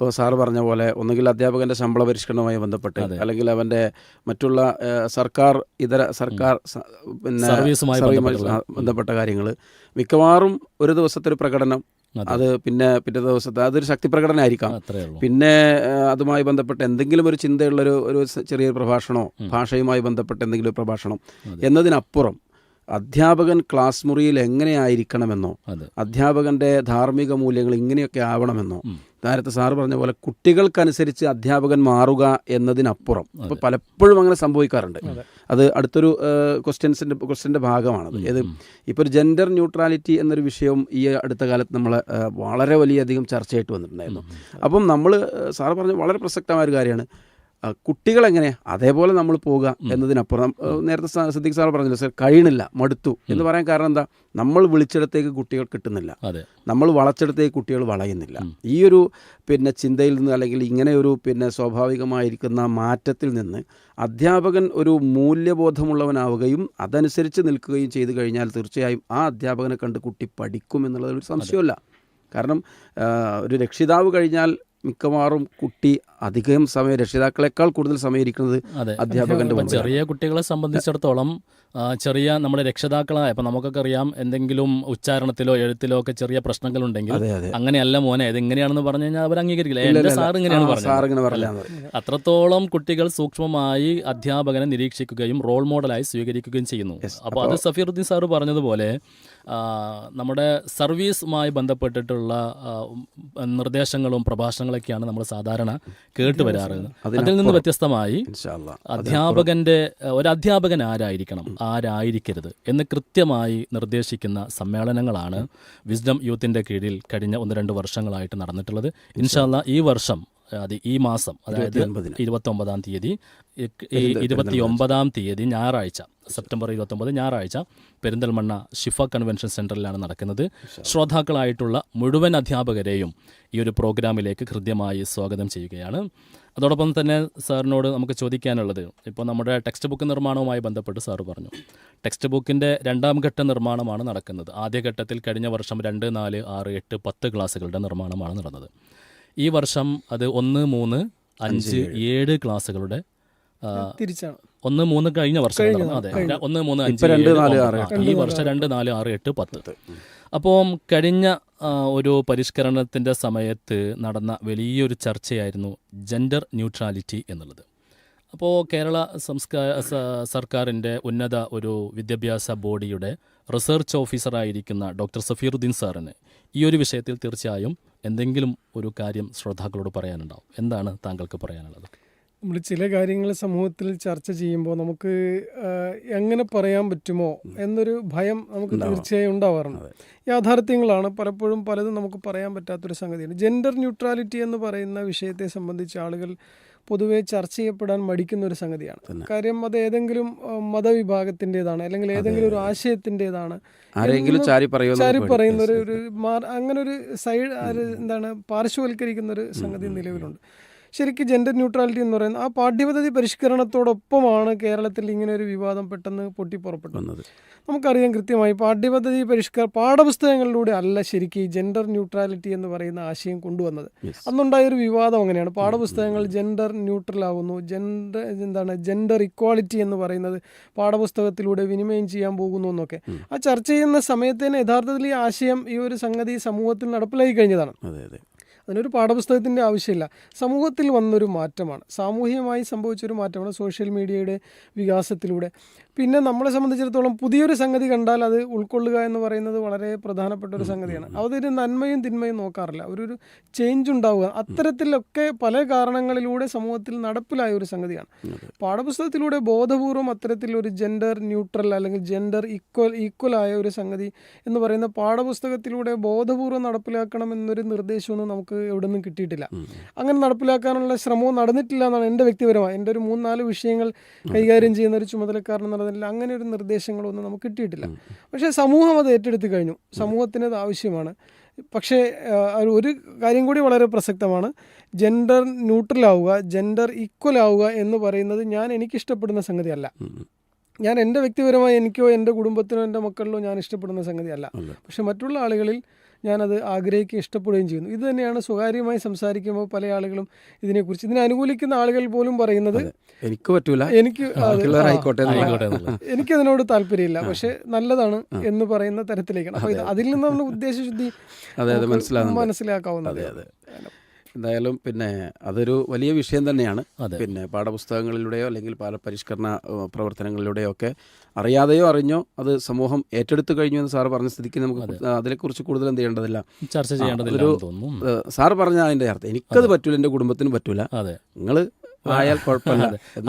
ഇപ്പോൾ സാർ പറഞ്ഞ പോലെ ഒന്നുകിൽ അധ്യാപകന്റെ ശമ്പള പരിഷ്കരണവുമായി ബന്ധപ്പെട്ട് അല്ലെങ്കിൽ അവന്റെ മറ്റുള്ള സർക്കാർ ഇതര സർക്കാർ പിന്നെ സർവീസുമായി ബന്ധപ്പെട്ട കാര്യങ്ങൾ മിക്കവാറും ഒരു ദിവസത്തെ ഒരു പ്രകടനം. അത്. പിന്നെ പിറ്റേ ദിവസത്തെ അതൊരു ശക്തി പ്രകടനമായിരിക്കാം. ആയിരിക്കാം പിന്നെ അതുമായി ബന്ധപ്പെട്ട് എന്തെങ്കിലും ഒരു ചിന്തയുള്ളൊരു ഒരു ചെറിയൊരു പ്രഭാഷണമോ ഭാഷയുമായി ബന്ധപ്പെട്ട് എന്തെങ്കിലും ഒരു പ്രഭാഷണം. എന്നതിനപ്പുറം അധ്യാപകൻ ക്ലാസ് മുറിയിൽ എങ്ങനെയായിരിക്കണമെന്നോ അധ്യാപകന്റെ ധാർമ്മിക മൂല്യങ്ങൾ ഇങ്ങനെയൊക്കെ ആവണമെന്നോ നേരത്തെ സാറ് പറഞ്ഞ പോലെ കുട്ടികൾക്കനുസരിച്ച് അധ്യാപകൻ മാറുക എന്നതിനപ്പുറം. അപ്പോൾ പലപ്പോഴും അങ്ങനെ സംഭവിക്കാറുണ്ട്. അത്. അടുത്തൊരു ക്വസ്റ്റ്യൻസിന്റെ ക്വസ്റ്റ്യന്റെ ഭാഗമാണത്. ഏത് ഇപ്പോൾ ഒരു ജെൻഡർ ന്യൂട്രാലിറ്റി എന്നൊരു വിഷയവും ഈ അടുത്ത കാലത്ത് നമ്മൾ വളരെ വലിയധികം ചർച്ചയായിട്ട് വന്നിട്ടുണ്ടായിരുന്നു. അപ്പം നമ്മൾ സാറ് പറഞ്ഞ വളരെ പ്രസക്തമായ ഒരു കാര്യമാണ്. ആ, കുട്ടികളെങ്ങനെ അതേപോലെ നമ്മൾ പോവുക എന്നതിനപ്പുറം നേരത്തെ സിദ്ദിഖ് സാർ പറഞ്ഞില്ല സാർ കഴിയണില്ല മടുത്തു. എന്ന് പറയാൻ കാരണം എന്താ? നമ്മൾ വിളിച്ചിടത്തേക്ക് കുട്ടികൾ കിട്ടുന്നില്ല. നമ്മൾ വളച്ചെടുത്തേക്ക് കുട്ടികൾ വളയുന്നില്ല. ഈ ഒരു പിന്നെ ചിന്തയിൽ നിന്ന് അല്ലെങ്കിൽ ഇങ്ങനെ ഒരു പിന്നെ സ്വാഭാവികമായിരിക്കുന്ന മാറ്റത്തിൽ നിന്ന് അധ്യാപകൻ ഒരു മൂല്യബോധമുള്ളവനാവുകയും അതനുസരിച്ച് നിൽക്കുകയും ചെയ്തു കഴിഞ്ഞാൽ തീർച്ചയായും ആ അധ്യാപകനെ കണ്ട് കുട്ടി പഠിക്കും എന്നുള്ളതിൽ ഒരു സംശയമല്ല കാരണം ഒരു രക്ഷിതാവ് കഴിഞ്ഞാൽ മിക്കവാറും കുട്ടി അധികം സമയം രക്ഷിതാക്കളെക്കാൾ കൂടുതൽ സമയം ഇരിക്കുന്നത് അധ്യാപകന്റെ ചെറിയ കുട്ടികളെ സംബന്ധിച്ചിടത്തോളം ചെറിയ നമ്മുടെ രക്ഷിതാക്കളായ ഇപ്പം നമുക്കൊക്കെ അറിയാം എന്തെങ്കിലും ഉച്ചാരണത്തിലോ എഴുത്തിലോ ഒക്കെ ചെറിയ പ്രശ്നങ്ങളുണ്ടെങ്കിൽ അങ്ങനെയല്ല മോനെ ഇത് എങ്ങനെയാണെന്ന് പറഞ്ഞു കഴിഞ്ഞാൽ അവർ അംഗീകരിക്കില്ല. എന്റെ സാർ ഇങ്ങനെയാണ് പറഞ്ഞത്. അത്രത്തോളം കുട്ടികൾ സൂക്ഷ്മമായി അധ്യാപകനെ നിരീക്ഷിക്കുകയും റോൾ മോഡലായി സ്വീകരിക്കുകയും ചെയ്യുന്നു. അപ്പോൾ അത് സഫീറുദ്ദീൻ സാറ് പറഞ്ഞതുപോലെ നമ്മുടെ സർവീസുമായി ബന്ധപ്പെട്ടിട്ടുള്ള നിർദ്ദേശങ്ങളും പ്രഭാഷണങ്ങളൊക്കെയാണ് നമ്മൾ സാധാരണ കേട്ട് വരാറ് അതിൽ നിന്ന് വ്യത്യസ്തമായി അധ്യാപകന്റെ ഒരു അധ്യാപകൻ ആരായിരിക്കണം? ആരായിരിക്കരുത് എന്ന് കൃത്യമായി നിർദ്ദേശിക്കുന്ന സമ്മേളനങ്ങളാണ് വിസ്ഡം യൂത്തിന്റെ കീഴിൽ കഴിഞ്ഞ ഒന്ന് രണ്ട് വർഷങ്ങളായിട്ട് നടന്നിട്ടുള്ളത്. ഇൻഷാല്ല ഈ വർഷം അത് ഈ മാസം അതായത്. ഇരുപത്തി ഒമ്പതാം തീയതി ഇരുപത്തി ഒമ്പതാം തീയതി ഞായറാഴ്ച സെപ്റ്റംബർ ഇരുപത്തൊമ്പത് ഞായറാഴ്ച പെരിന്തൽമണ്ണ ഷിഫ കൺവെൻഷൻ സെന്ററിലാണ് നടക്കുന്നത്. ശ്രോതാക്കളായിട്ടുള്ള മുഴുവൻ അധ്യാപകരെയും ഈ ഒരു പ്രോഗ്രാമിലേക്ക് ഹൃദ്യമായി സ്വാഗതം ചെയ്യുകയാണ്. അതോടൊപ്പം തന്നെ സാറിനോട് നമുക്ക് ചോദിക്കാനുള്ളത് ഇപ്പോൾ നമ്മുടെ ടെക്സ്റ്റ് ബുക്ക് നിർമ്മാണവുമായി ബന്ധപ്പെട്ട് സാറ് പറഞ്ഞു. ടെക്സ്റ്റ് ബുക്കിന്റെ രണ്ടാം ഘട്ട നിർമ്മാണമാണ് നടക്കുന്നത്. ആദ്യഘട്ടത്തിൽ കഴിഞ്ഞ വർഷം രണ്ട് നാല് ആറ് എട്ട് പത്ത് ക്ലാസ്സുകളുടെ നിർമ്മാണമാണ് നടന്നത്. ഈ വർഷം അത് ഒന്ന് മൂന്ന് അഞ്ച് ഏഴ്. ക്ലാസ്സുകളുടെ തിരിച്ചാണ്. ഒന്ന് മൂന്ന് കഴിഞ്ഞ വർഷം നടന്നു. അതെ. ഒന്ന് മൂന്ന് അഞ്ച്. ഈ വർഷം രണ്ട് നാല് ആറ് എട്ട് പത്ത്. അപ്പോൾ കഴിഞ്ഞ ഒരു പരിഷ്കരണത്തിന്റെ സമയത്ത് നടന്ന വലിയൊരു ചർച്ചയായിരുന്നു ജെൻഡർ ന്യൂട്രാലിറ്റി എന്നുള്ളത്. അപ്പോൾ കേരള സംസ്കാര സർക്കാരിന്റെ ഉന്നത ഒരു വിദ്യാഭ്യാസ ബോഡിയുടെ റിസർച്ച് ഓഫീസറായിരിക്കുന്ന ഡോക്ടർ സഫീറുദ്ദീൻ സാറിന് ഈ ഒരു വിഷയത്തിൽ തീർച്ചയായും എന്തെങ്കിലും ഒരു കാര്യം ശ്രോതാക്കളോട് പറയാനുണ്ടാവും. എന്താണ് താങ്കൾക്ക് പറയാനുള്ളത്? നമ്മൾ ചില കാര്യങ്ങൾ സമൂഹത്തിൽ ചർച്ച ചെയ്യുമ്പോൾ നമുക്ക് എങ്ങനെ പറയാൻ പറ്റുമോ എന്നൊരു ഭയം നമുക്ക് തീർച്ചയായും ഉണ്ടാവാറുണ്ട്. യാഥാർത്ഥ്യങ്ങളാണ്. പലപ്പോഴും പലതും നമുക്ക് പറയാൻ പറ്റാത്തൊരു സംഗതിയാണ്. ജെൻഡർ ന്യൂട്രാലിറ്റി എന്ന് പറയുന്ന വിഷയത്തെ സംബന്ധിച്ച് ആളുകൾ പൊതുവെ ചർച്ച ചെയ്യപ്പെടാൻ മടിക്കുന്ന ഒരു സംഗതിയാണ് കാര്യം അത് ഏതെങ്കിലും മതവിഭാഗത്തിന്റെതാണ് അല്ലെങ്കിൽ ഏതെങ്കിലും ഒരു ആശയത്തിന്റെതാണ് ചാരി പറയുന്ന ഒരു അങ്ങനെ ഒരു സൈഡ് എന്താണ് പാർശ്വവൽക്കരിക്കുന്ന ഒരു സംഗതി നിലവിലുണ്ട്. ശരിക്കും ജെൻഡർ ന്യൂട്രാലിറ്റി എന്ന് പറയുന്നത് ആ പാഠ്യപദ്ധതി പരിഷ്കരണത്തോടൊപ്പമാണ് കേരളത്തിൽ ഇങ്ങനെ ഒരു വിവാദം പെട്ടെന്ന് പൊട്ടിപ്പുറപ്പെട്ടു വന്നത്. നമുക്കറിയാം കൃത്യമായി പാഠ്യപദ്ധതി പരിഷ്കർ പാഠപുസ്തകങ്ങളിലൂടെ അല്ല ശരിക്കും ഈ ജെൻഡർ ന്യൂട്രാലിറ്റി എന്ന് പറയുന്ന ആശയം കൊണ്ടുവന്നത്. അന്നുണ്ടായ ഒരു വിവാദം അങ്ങനെയാണ്. പാഠപുസ്തകങ്ങൾ ജെൻഡർ ന്യൂട്രൽ ആകുന്നു ജെൻഡർ എന്താണ്? ജെൻഡർ ഇക്വാളിറ്റി എന്ന് പറയുന്നത് പാഠപുസ്തകത്തിലൂടെ വിനിമയം ചെയ്യാൻ പോകുന്നു എന്നൊക്കെ. ആ ചർച്ച ചെയ്യുന്ന സമയത്ത് തന്നെ യഥാർത്ഥത്തിൽ ഈ ആശയം ഈ ഒരു സംഗതി സമൂഹത്തിൽ നടപ്പിലായി കഴിഞ്ഞതാണ്. അതെ അതെ. അതിനൊരു പാഠപുസ്തകത്തിന്റെ ആവശ്യമില്ല. സമൂഹത്തിൽ വന്നൊരു മാറ്റമാണ്. സാമൂഹികമായി സംഭവിച്ചൊരു മാറ്റമാണ് സോഷ്യൽ മീഡിയയുടെ വികാസത്തിലൂടെ. പിന്നെ നമ്മളെ സംബന്ധിച്ചിടത്തോളം പുതിയൊരു സംഗതി കണ്ടാൽ അത് ഉൾക്കൊള്ളുക എന്ന് പറയുന്നത് വളരെ പ്രധാനപ്പെട്ട ഒരു സംഗതിയാണ്. അതൊരു നന്മയും തിന്മയും നോക്കാറില്ല. ഒരു ഒരു ചേഞ്ച് ഉണ്ടാവുക. അത്തരത്തിലൊക്കെ പല കാരണങ്ങളിലൂടെ സമൂഹത്തിൽ നടപ്പിലായ ഒരു സംഗതിയാണ്. പാഠപുസ്തകത്തിലൂടെ ബോധപൂർവം അത്തരത്തിലൊരു ജെൻഡർ ന്യൂട്രൽ അല്ലെങ്കിൽ ജെൻഡർ ഈക്വൽ ഈക്വൽ ആയ ഒരു സംഗതി എന്ന് പറയുന്ന പാഠപുസ്തകത്തിലൂടെ ബോധപൂർവം നടപ്പിലാക്കണം എന്നൊരു നിർദ്ദേശമൊന്നും നമുക്ക് എവിടെ നിന്നും കിട്ടിയിട്ടില്ല അങ്ങനെ നടപ്പിലാക്കാനുള്ള ശ്രമവും നടന്നിട്ടില്ല എന്നാണ് എന്റെ വ്യക്തിപരമായി എന്റെ ഒരു മൂന്നാൽ വിഷയങ്ങൾ കൈകാര്യം ചെയ്യുന്ന ഒരു ചുമതലക്കാരൻ എന്ന അങ്ങനെ ഒരു നിർദ്ദേശങ്ങളൊന്നും നമുക്ക് കിട്ടിയിട്ടില്ല. പക്ഷേ സമൂഹം അത് ഏറ്റെടുത്ത് കഴിഞ്ഞു. സമൂഹത്തിന് അത് ആവശ്യമാണ്. പക്ഷേ ഒരു- കാര്യം കൂടി വളരെ പ്രസക്തമാണ്. ജെൻഡർ ന്യൂട്രൽ ആവുക ജെൻഡർ ഈക്വൽ ആവുക എന്ന് പറയുന്നത് ഞാൻ എനിക്കിഷ്ടപ്പെടുന്ന സംഗതിയല്ല. ഞാൻ എന്റെ വ്യക്തിപരമായി എനിക്കോ എന്റെ കുടുംബത്തിനോ എന്റെ മക്കളിലോ ഞാൻ ഇഷ്ടപ്പെടുന്ന സംഗതിയല്ല. അല്ല. പക്ഷെ മറ്റുള്ള ആളുകളിൽ ഞാനത് ആഗ്രഹിക്കുകയും ഇഷ്ടപ്പെടുകയും ചെയ്യുന്നു. ഇത് തന്നെയാണ് സ്വകാര്യമായി സംസാരിക്കുമ്പോൾ പല ആളുകളും ഇതിനെക്കുറിച്ച് ഇതിനെ അനുകൂലിക്കുന്ന ആളുകൾ പോലും പറയുന്നത് എനിക്ക് പറ്റൂല. എനിക്ക്. എനിക്കതിനോട് താല്പര്യമില്ല. പക്ഷെ നല്ലതാണ് എന്ന് പറയുന്ന തരത്തിലേക്കാണ്. അപ്പൊ ഇത് അതിൽ നിന്ന് നമ്മൾ ഉദ്ദേശശുദ്ധി മനസ്സിലാക്കാവുന്നത്. അതെ അതെ. എന്തായാലും പിന്നെ അതൊരു വലിയ വിഷയം തന്നെയാണ്. പിന്നെ പാഠപുസ്തകങ്ങളിലൂടെയോ അല്ലെങ്കിൽ പല പരിഷ്കരണ പ്രവർത്തനങ്ങളിലൂടെയോ ഒക്കെ അറിയാതെയോ അറിഞ്ഞോ അത് സമൂഹം ഏറ്റെടുത്തു കഴിഞ്ഞു എന്ന് സാർ പറഞ്ഞ സ്ഥിതിക്ക് നമുക്ക് അതിനെക്കുറിച്ച് കൂടുതൽ എന്ത് ചെയ്യേണ്ടതില്ല. ചർച്ച ചെയ്യേണ്ടതില്ല ഏഹ്, പറഞ്ഞ അതിന്റെ അർത്ഥം. എനിക്കത് പറ്റൂല എന്റെ കുടുംബത്തിന് പറ്റൂല. നിങ്ങൾ ആയാൽ കുഴപ്പമില്ല.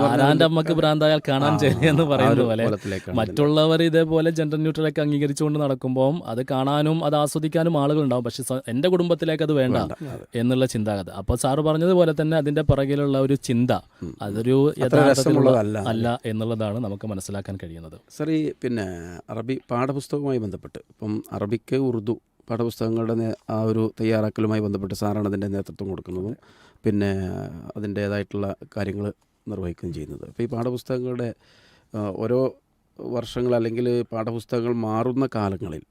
ആരാന്റെ അമ്മയ്ക്ക് ഭ്രാന്തായാൽ കാണാൻ എന്ന് പറയുന്നത് പോലെ മറ്റുള്ളവർ ഇതേപോലെ ജെൻഡർ ന്യൂട്രലൊക്കെ അംഗീകരിച്ചുകൊണ്ട് നടക്കുമ്പോൾ അത് കാണാനും അത് ആസ്വദിക്കാനും ആളുകൾ ഉണ്ടാവും പക്ഷെ എന്റെ കുടുംബത്തിലേക്ക് അത് വേണ്ട എന്നുള്ള ചിന്താഗതി. അപ്പൊ സാറ് പറഞ്ഞതുപോലെ തന്നെ അതിന്റെ പുറകിലുള്ള ഒരു ചിന്ത അതൊരു യഥാർത്ഥത്തിലുള്ള അല്ല എന്നുള്ളതാണ് നമുക്ക് മനസ്സിലാക്കാൻ കഴിയുന്നത്. സാർ ഈ പിന്നെ അറബി പാഠപുസ്തകവുമായി ബന്ധപ്പെട്ട് ഇപ്പം അറബിക്ക് ഉറുദു പാഠപുസ്തകങ്ങളുടെ ആ ഒരു തയ്യാറാക്കലുമായി ബന്ധപ്പെട്ട് സാറാണ് അതിന്റെ നേതൃത്വം കൊടുക്കുന്നതും. പിന്നെ അതിന്റേതായിട്ടുള്ള കാര്യങ്ങൾ നിർവഹിക്കുകയും ചെയ്യുന്നത്. അപ്പോൾ ഈ പാഠപുസ്തകങ്ങളുടെ ഓരോ വർഷങ്ങൾ അല്ലെങ്കിൽ പാഠപുസ്തകങ്ങൾ മാറുന്ന കാലങ്ങളിൽ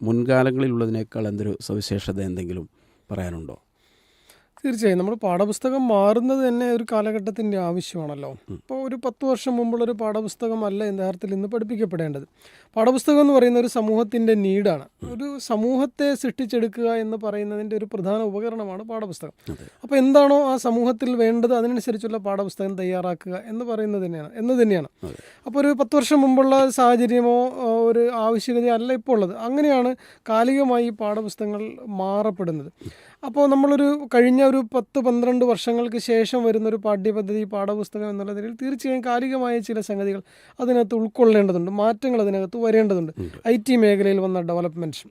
മുൻകാലങ്ങളിലുള്ളതിനേക്കാൾ എന്തൊരു സവിശേഷത എന്തെങ്കിലും പറയാനുണ്ടോ? തീർച്ചയായും. നമ്മുടെ പാഠപുസ്തകം മാറുന്നത് തന്നെ ഒരു കാലഘട്ടത്തിന്റെ ആവശ്യമാണല്ലോ. ഇപ്പോൾ ഒരു പത്ത് വർഷം മുമ്പുള്ള ഒരു പാഠപുസ്തകമല്ല യഥാർത്ഥത്തിൽ ഇന്ന് പഠിപ്പിക്കപ്പെടേണ്ടത്. പാഠപുസ്തകം എന്ന് പറയുന്ന ഒരു സമൂഹത്തിന്റെ നീഡാണ്. ഒരു സമൂഹത്തെ സൃഷ്ടിച്ചെടുക്കുക എന്ന് പറയുന്നതിന്റെ ഒരു പ്രധാന ഉപകരണമാണ് പാഠപുസ്തകം. അപ്പോൾ എന്താണോ ആ സമൂഹത്തിൽ വേണ്ടത് അതിനനുസരിച്ചുള്ള പാഠപുസ്തകം തയ്യാറാക്കുക എന്ന് പറയുന്നത് തന്നെയാണ്. എന്ന് തന്നെയാണ്. അപ്പോൾ ഒരു പത്ത് വർഷം മുമ്പുള്ള സാഹചര്യമോ ഒരു ആവശ്യകതയോ അല്ല ഇപ്പോൾ ഉള്ളത്. അങ്ങനെയാണ് കാലികമായി ഈ പാഠപുസ്തകങ്ങൾ മാറപ്പെടുന്നത്. അപ്പോൾ നമ്മളൊരു കഴിഞ്ഞ ഒരു പത്ത് പന്ത്രണ്ട് വർഷങ്ങൾക്ക് ശേഷം വരുന്നൊരു പാഠ്യപദ്ധതി പാഠപുസ്തകം എന്നുള്ള നിലയിൽ തീർച്ചയായും കാലികമായ ചില സംഗതികൾ അതിനകത്ത് ഉൾക്കൊള്ളേണ്ടതുണ്ട് മാറ്റങ്ങൾ അതിനകത്ത് വരേണ്ടതുണ്ട്. ഐ ടി മേഖലയിൽ വന്ന ഡെവലപ്മെന്റ്സ്.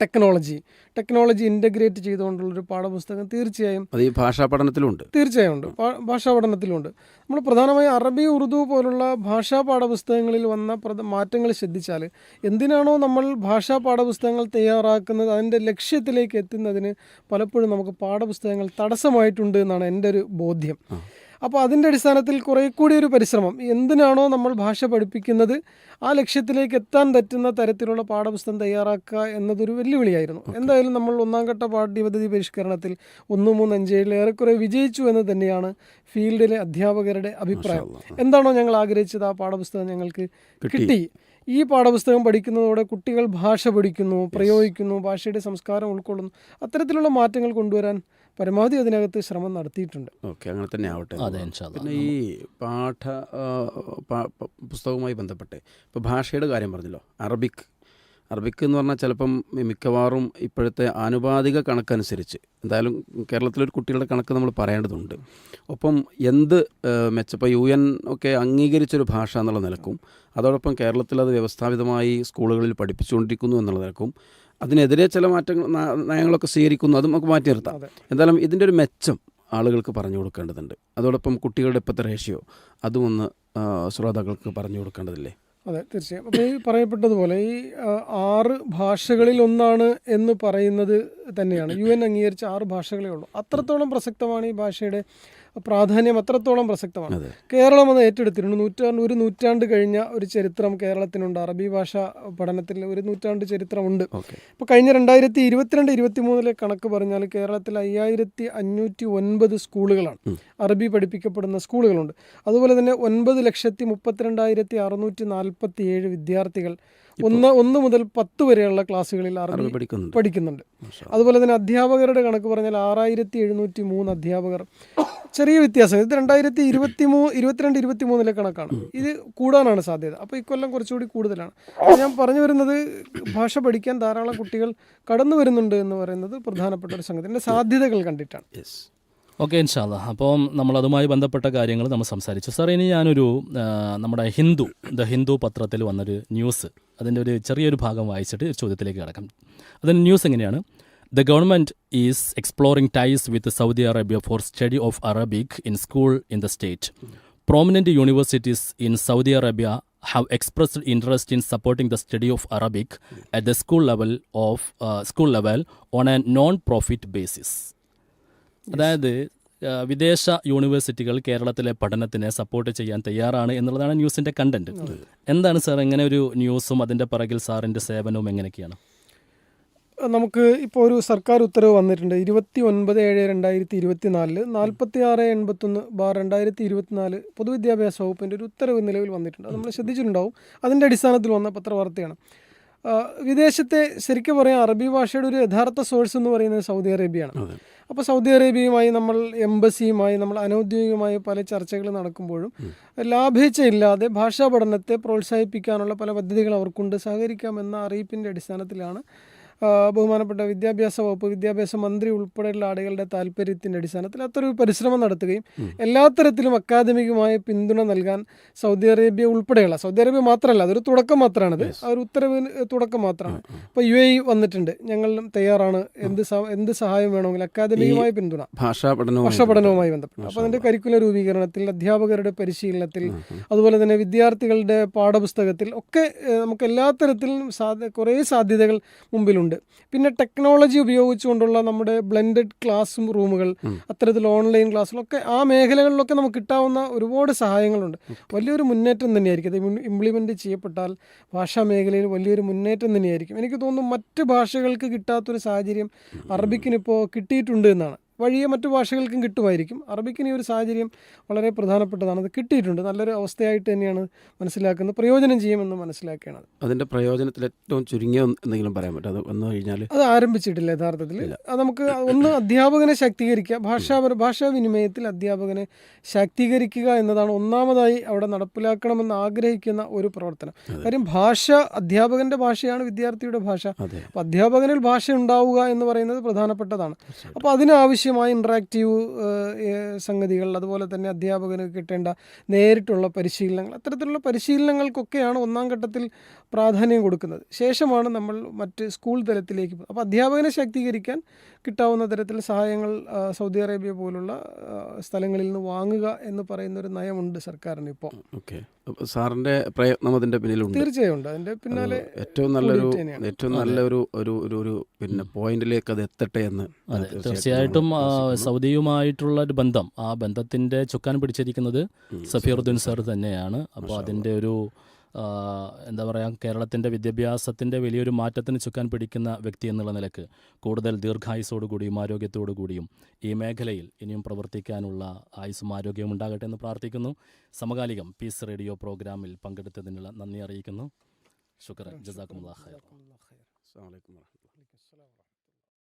ടെക്നോളജി. ടെക്നോളജി ഇന്റഗ്രേറ്റ് ചെയ്തുകൊണ്ടുള്ളൊരു പാഠപുസ്തകം തീർച്ചയായും അത് ഈ ഭാഷാ പഠനത്തിലുണ്ട് തീർച്ചയായും ഉണ്ട് ഭാഷാ പഠനത്തിലുണ്ട് നമ്മൾ പ്രധാനമായും അറബി ഉറുദു പോലുള്ള ഭാഷാ പാഠപുസ്തകങ്ങളിൽ വന്ന മാറ്റങ്ങൾ ശ്രദ്ധിച്ചാൽ എന്തിനാണോ നമ്മൾ ഭാഷാ പാഠപുസ്തകങ്ങൾ തയ്യാറാക്കുന്നത് അതിന്റെ ലക്ഷ്യത്തിലേക്ക് എത്തുന്നതിന് പലപ്പോഴും നമുക്ക് പാഠപുസ്തകങ്ങൾ തടസ്സമായിട്ടുണ്ട് എന്നാണ് എന്റെ ഒരു ബോധ്യം. അപ്പോൾ അതിന്റെ അടിസ്ഥാനത്തിൽ കുറേ കൂടി ഒരു പരിശ്രമം. എന്തിനാണോ നമ്മൾ ഭാഷ പഠിപ്പിക്കുന്നത്? ആ ലക്ഷ്യത്തിലേക്ക് എത്താൻ പറ്റുന്ന തരത്തിലുള്ള പാഠപുസ്തകം തയ്യാറാക്കുക എന്നതൊരു വെല്ലുവിളിയായിരുന്നു. എന്തായാലും നമ്മൾ ഒന്നാം ഘട്ട പാഠ്യപദ്ധതി പരിഷ്കരണത്തിൽ ഒന്ന് മൂന്ന് അഞ്ച് ഏഴിൽ ഏറെക്കുറെ വിജയിച്ചു എന്ന് തന്നെയാണ് ഫീൽഡിലെ അധ്യാപകരുടെ അഭിപ്രായം. എന്താണോ ഞങ്ങൾ ആഗ്രഹിച്ചത് ആ പാഠപുസ്തകം ഞങ്ങൾക്ക് കിട്ടി. ഈ പാഠപുസ്തകം പഠിക്കുന്നതോടെ കുട്ടികൾ ഭാഷ പഠിക്കുന്നു പ്രയോഗിക്കുന്നു ഭാഷയുടെ സംസ്കാരം ഉൾക്കൊള്ളുന്നു. അത്തരത്തിലുള്ള മാറ്റങ്ങൾ കൊണ്ടുവരാൻ പരമാവധി അതിനകത്ത് ശ്രമം നടത്തിയിട്ടുണ്ട്. ഓക്കെ അങ്ങനെ തന്നെ ആവട്ടെ. പിന്നെ ഈ പാഠ പുസ്തകവുമായി ബന്ധപ്പെട്ട് ഇപ്പോൾ ഭാഷയുടെ കാര്യം പറഞ്ഞല്ലോ. അറബിക് അറബിക് എന്ന് പറഞ്ഞാൽ ചിലപ്പം മിക്കവാറും ഇപ്പോഴത്തെ ആനുപാതിക കണക്കനുസരിച്ച് എന്തായാലും കേരളത്തിലൊരു കുട്ടികളുടെ കണക്ക് നമ്മൾ പറയേണ്ടതുണ്ട്. ഒപ്പം എന്ത് മെച്ചപ്പോൾ യു എൻ ഒക്കെ അംഗീകരിച്ചൊരു ഭാഷ എന്നുള്ള നിലക്കും അതോടൊപ്പം കേരളത്തിൽ അത് വ്യവസ്ഥാപിതമായി സ്കൂളുകളിൽ പഠിപ്പിച്ചുകൊണ്ടിരിക്കുന്നു എന്നുള്ള നിലക്കും അതിനെതിരെ ചില മാറ്റങ്ങൾ നയങ്ങളൊക്കെ സ്വീകരിക്കുന്നു അതും നമുക്ക് മാറ്റി നിർത്താം. എന്തായാലും ഇതിന്റെ ഒരു മെച്ചം ആളുകൾക്ക് പറഞ്ഞു കൊടുക്കേണ്ടതുണ്ട്. അതോടൊപ്പം കുട്ടികളുടെ ഇപ്പോഴത്തെ റേഷ്യോ അതും ഒന്ന് ശ്രോതാക്കൾക്ക് പറഞ്ഞു കൊടുക്കേണ്ടതില്ലേ? അതെ തീർച്ചയായും. അപ്പോൾ ഈ പറയപ്പെട്ടതുപോലെ ഈ ആറ് ഭാഷകളിൽ ഒന്നാണ് എന്ന് പറയുന്നത് തന്നെയാണ്. യു എൻ അംഗീകരിച്ച ആറ് ഭാഷകളേ ഉള്ളൂ. അത്രത്തോളം പ്രസക്തമാണ് ഈ ഭാഷയുടെ പ്രാധാന്യം അത്രത്തോളം പ്രസക്തമാണ്. കേരളം അത് ഏറ്റെടുത്തിട്ടുണ്ട്. നൂറ്റാണ്ട് ഒരു നൂറ്റാണ്ട് കഴിഞ്ഞ ഒരു ചരിത്രം കേരളത്തിനുണ്ട്. അറബി ഭാഷ പഠനത്തിൽ ഒരു നൂറ്റാണ്ട് ചരിത്രമുണ്ട്. ഇപ്പോൾ കഴിഞ്ഞ രണ്ടായിരത്തി ഇരുപത്തിരണ്ട് ഇരുപത്തി മൂന്നിലെ കണക്ക് പറഞ്ഞാൽ കേരളത്തിൽ അയ്യായിരത്തി അഞ്ഞൂറ്റി ഒൻപത് സ്കൂളുകളാണ് അറബി പഠിപ്പിക്കപ്പെടുന്ന സ്കൂളുകളുണ്ട്. അതുപോലെ തന്നെ ഒൻപത് ലക്ഷത്തി മുപ്പത്തിരണ്ടായിരത്തി അറുന്നൂറ്റി നാൽപ്പത്തി ഏഴ് വിദ്യാർത്ഥികൾ ഒന്ന് ഒന്ന് മുതൽ പത്ത് വരെയുള്ള ക്ലാസ്സുകളിൽ അറബി പഠിക്കുന്നുണ്ട്. അതുപോലെ തന്നെ അധ്യാപകരുടെ കണക്ക് പറഞ്ഞാൽ ആറായിരത്തി എഴുന്നൂറ്റി മൂന്ന് അധ്യാപകർ. ചെറിയ വ്യത്യാസം. ഇത് രണ്ടായിരത്തി ഇരുപത്തി മൂ ഇരുപത്തിരണ്ട് ഇരുപത്തി മൂന്നിലെ കണക്കാണ് ഇത് കൂടാനാണ് സാധ്യത. അപ്പോൾ ഇക്കൊല്ലം കുറച്ചുകൂടി കൂടുതലാണ്. ഞാൻ പറഞ്ഞു വരുന്നത് ഭാഷ പഠിക്കാൻ ധാരാളം കുട്ടികൾ കടന്നു വരുന്നുണ്ട് എന്ന് പറയുന്നത് പ്രധാനപ്പെട്ട ഒരു സംഗതി. സാധ്യതകൾ കണ്ടിട്ടാണ്. ഓക്കെ ഇൻഷാല്ല അപ്പം നമ്മൾ അതുമായി ബന്ധപ്പെട്ട കാര്യങ്ങൾ നമ്മൾ സംസാരിച്ചു. സാർ ഇനി ഞാനൊരു നമ്മുടെ ഹിന്ദു ദ ഹിന്ദു പത്രത്തിൽ വന്നൊരു ന്യൂസ് അതിന്റെ ഒരു ചെറിയൊരു ഭാഗം വായിച്ചിട്ട് ചോദ്യത്തിലേക്ക് കിടക്കാം. അതിന്റെ ന്യൂസ് എങ്ങനെയാണ്? The government is exploring ties with Saudi Arabia for study of Arabic in school in the state. Prominent universities in Saudi Arabia have expressed interest in supporting the study of Arabic at the school level of school level on a non profit basis. അതായത് വിദേശ യൂണിവേഴ്സിറ്റികൾ കേരളത്തിലെ പഠനത്തിനെ support ചെയ്യാൻ തയ്യാറാണ് എന്നുള്ളതാണ് ന്യൂസിന്റെ content എന്താണ് sir എങ്ങനെ ഒരു ന്യൂസും അതിന്റെ പിറകിൽ സാറിന്റെ സേവനവും എങ്ങനെയൊക്കെയാണ്? നമുക്ക് ഇപ്പോൾ ഒരു സർക്കാർ ഉത്തരവ് വന്നിട്ടുണ്ട്. ഇരുപത്തി ഒൻപത് ഏഴ് രണ്ടായിരത്തി ഇരുപത്തി നാലിൽ നാൽപ്പത്തി ആറ് എൺപത്തൊന്ന് ബാർ രണ്ടായിരത്തി ഇരുപത്തിനാല് പൊതുവിദ്യാഭ്യാസ വകുപ്പിന്റെ ഒരു ഉത്തരവ് നിലവിൽ വന്നിട്ടുണ്ട്. അത് നമ്മൾ ശ്രദ്ധിച്ചിട്ടുണ്ടാവും. അതിന്റെ അടിസ്ഥാനത്തിൽ വന്ന പത്രവാർത്തയാണ്. വിദേശത്തെ ശരിക്കും പറയാം അറബി ഭാഷയുടെ ഒരു യഥാർത്ഥ സോഴ്സ് എന്ന് പറയുന്നത് സൗദി അറേബ്യയാണ്. അപ്പോൾ സൗദി അറേബ്യയുമായി നമ്മൾ എംബസിയുമായി നമ്മൾ അനൗദ്യോഗികമായ പല ചർച്ചകൾ നടക്കുമ്പോഴും ലാഭേച്ഛയില്ലാതെ ഭാഷാ പഠനത്തെ പ്രോത്സാഹിപ്പിക്കാനുള്ള പല പദ്ധതികൾ അവർക്കുണ്ട്. സഹകരിക്കാമെന്ന അറിയിപ്പിന്റെ അടിസ്ഥാനത്തിലാണ് ബഹുമാനപ്പെട്ട വിദ്യാഭ്യാസ വകുപ്പ് വിദ്യാഭ്യാസ മന്ത്രി ഉൾപ്പെടെയുള്ള ആളുകളുടെ താല്പര്യത്തിന്റെ അടിസ്ഥാനത്തിൽ അത്തരൊരു പരിശ്രമം നടത്തുകയും എല്ലാ തരത്തിലും അക്കാദമികമായ പിന്തുണ നൽകാൻ സൗദി അറേബ്യ ഉൾപ്പെടെയുള്ള സൗദി അറേബ്യ മാത്രമല്ല അതൊരു തുടക്കം മാത്രമാണിത്. ആ ഒരു ഉത്തരവിന് തുടക്കം മാത്രമാണ്. ഇപ്പോൾ യു എ ഇ വന്നിട്ടുണ്ട്. ഞങ്ങൾ തയ്യാറാണ്. എന്ത് എന്ത് സഹായം വേണമെങ്കിലും അക്കാദമികമായ പിന്തുണ. ഭാഷാ പഠനവും ഭാഷാ പഠനവുമായി ബന്ധപ്പെട്ട്. അപ്പോൾ അതിന്റെ കരിക്കുലർ രൂപീകരണത്തിൽ അധ്യാപകരുടെ പരിശീലനത്തിൽ അതുപോലെ തന്നെ വിദ്യാർത്ഥികളുടെ പാഠപുസ്തകത്തിൽ ഒക്കെ നമുക്ക് എല്ലാ തരത്തിലും സാധ്യ കുറേ സാധ്യതകൾ മുമ്പിലുണ്ട്. പിന്നെ ടെക്നോളജി ഉപയോഗിച്ചുകൊണ്ടുള്ള നമ്മുടെ ബ്ലെൻഡഡ് ക്ലാസ് റൂമുകൾ അത്തരത്തിൽ ഓൺലൈൻ ക്ലാസ്സുകളൊക്കെ ആ മേഖലകളിലൊക്കെ നമുക്ക് കിട്ടാവുന്ന ഒരുപാട് സഹായങ്ങളുണ്ട്. വലിയൊരു മുന്നേറ്റം തന്നെയായിരിക്കും. അത് ഇംപ്ലിമെന്റ് ചെയ്യപ്പെട്ടാൽ ഭാഷാ മേഖലയിൽ വലിയൊരു മുന്നേറ്റം തന്നെയായിരിക്കും. എനിക്ക് തോന്നുന്നു മറ്റ് ഭാഷകൾക്ക് കിട്ടാത്തൊരു സാഹചര്യം അറബിക്കിനിപ്പോൾ കിട്ടിയിട്ടുണ്ട് എന്നാണ്. വഴിയെ മറ്റു ഭാഷകൾക്കും കിട്ടുമായിരിക്കും. അറബിക്കിന് ഈ ഒരു സാഹചര്യം വളരെ പ്രധാനപ്പെട്ടതാണ്. അത് കിട്ടിയിട്ടുണ്ട്. നല്ലൊരു അവസ്ഥയായിട്ട് തന്നെയാണ് മനസ്സിലാക്കുന്നത്. പ്രയോജനം ചെയ്യുമെന്ന് മനസ്സിലാക്കുകയാണ് അത്. അതിന്റെ പ്രയോജനത്തിൽ ഏറ്റവും ചുരുങ്ങിയ എന്തെങ്കിലും പറയാൻ പറ്റും അത് വന്നു കഴിഞ്ഞാൽ അത് ആരംഭിച്ചിട്ടില്ല യഥാർത്ഥത്തിൽ. അത് നമുക്ക് ഒന്ന് അധ്യാപകനെ ശാക്തീകരിക്കുക. ഭാഷാപര ഭാഷാവിനിമയത്തിൽ അധ്യാപകനെ ശാക്തീകരിക്കുക എന്നതാണ് ഒന്നാമതായി അവിടെ നടപ്പിലാക്കണമെന്ന് ആഗ്രഹിക്കുന്ന ഒരു പ്രവർത്തനം. കാര്യം ഭാഷ അധ്യാപകന്റെ ഭാഷയാണ് വിദ്യാർത്ഥിയുടെ ഭാഷ. അപ്പം അപ്പോൾ അധ്യാപകനിൽ ഭാഷ ഉണ്ടാവുക എന്ന് പറയുന്നത് പ്രധാനപ്പെട്ടതാണ്. അപ്പോൾ അതിനാവശ്യം ആവശ്യമായ ഇൻട്രാക്റ്റീവ് സംഗതികൾ അതുപോലെ തന്നെ അധ്യാപകന് കിട്ടേണ്ട നേരിട്ടുള്ള പരിശീലനങ്ങൾ. അത്തരത്തിലുള്ള പരിശീലനങ്ങൾക്കൊക്കെയാണ് ഒന്നാം ഘട്ടത്തിൽ പ്രാധാന്യം കൊടുക്കുന്നത്. ശേഷമാണ് നമ്മൾ മറ്റ് സ്കൂൾ തലത്തിലേക്ക് അപ്പോൾ അധ്യാപകനെ ശാക്തീകരിക്കാൻ കിട്ടാവുന്ന തരത്തിൽ സഹായങ്ങൾ സൗദി അറേബ്യ പോലുള്ള സ്ഥലങ്ങളിൽ നിന്ന് വാങ്ങുക എന്ന് പറയുന്ന ഒരു നയമുണ്ട് സർക്കാരിന് ഇപ്പോൾ ഓക്കെ. സാറിന്റെ പ്രയത്നം അതിന്റെ പിന്നിലുണ്ട്. തീർച്ചയായും അതിന്റെ പിന്നാലെ ഏറ്റവും നല്ലൊരു ഏറ്റവും നല്ലൊരു ഒരു ഒരു ഒരു പിന്നെ പോയിന്റിലേക്ക് അത് എത്തട്ടെ എന്ന് അതെ തീർച്ചയായിട്ടും സൗദിയുമായിട്ടുള്ള ഒരു ബന്ധം ആ ബന്ധത്തിന്റെ ചുക്കാൻ പിടിച്ചിരിക്കുന്നത് സഫീറുദ്ദീൻ സാർ തന്നെയാണ്. അപ്പോൾ അതിന്റെ ഒരു എന്താ പറയുക കേരളത്തിന്റെ വിദ്യാഭ്യാസത്തിന്റെ വലിയൊരു മാറ്റത്തിന് ചുക്കാൻ പിടിക്കുന്ന വ്യക്തി എന്നുള്ള നിലയ്ക്ക് കൂടുതൽ ദീർഘായുസോടു കൂടിയും ആരോഗ്യത്തോടു കൂടിയും ഈ മേഖലയിൽ ഇനിയും പ്രവർത്തിക്കാനുള്ള ആയുസ്സും ആരോഗ്യവും ഉണ്ടാകട്ടെ എന്ന് പ്രാർത്ഥിക്കുന്നു. സമകാലികം പീസ് റേഡിയോ പ്രോഗ്രാമിൽ പങ്കെടുത്തതിനുള്ള നന്ദി അറിയിക്കുന്നു. ശുക്രൻ. ജസാക്കുമുല്ലാ ഖൈർ. വലൈക്കും അലൈക്കും വറഹ്മത്തുള്ളാഹി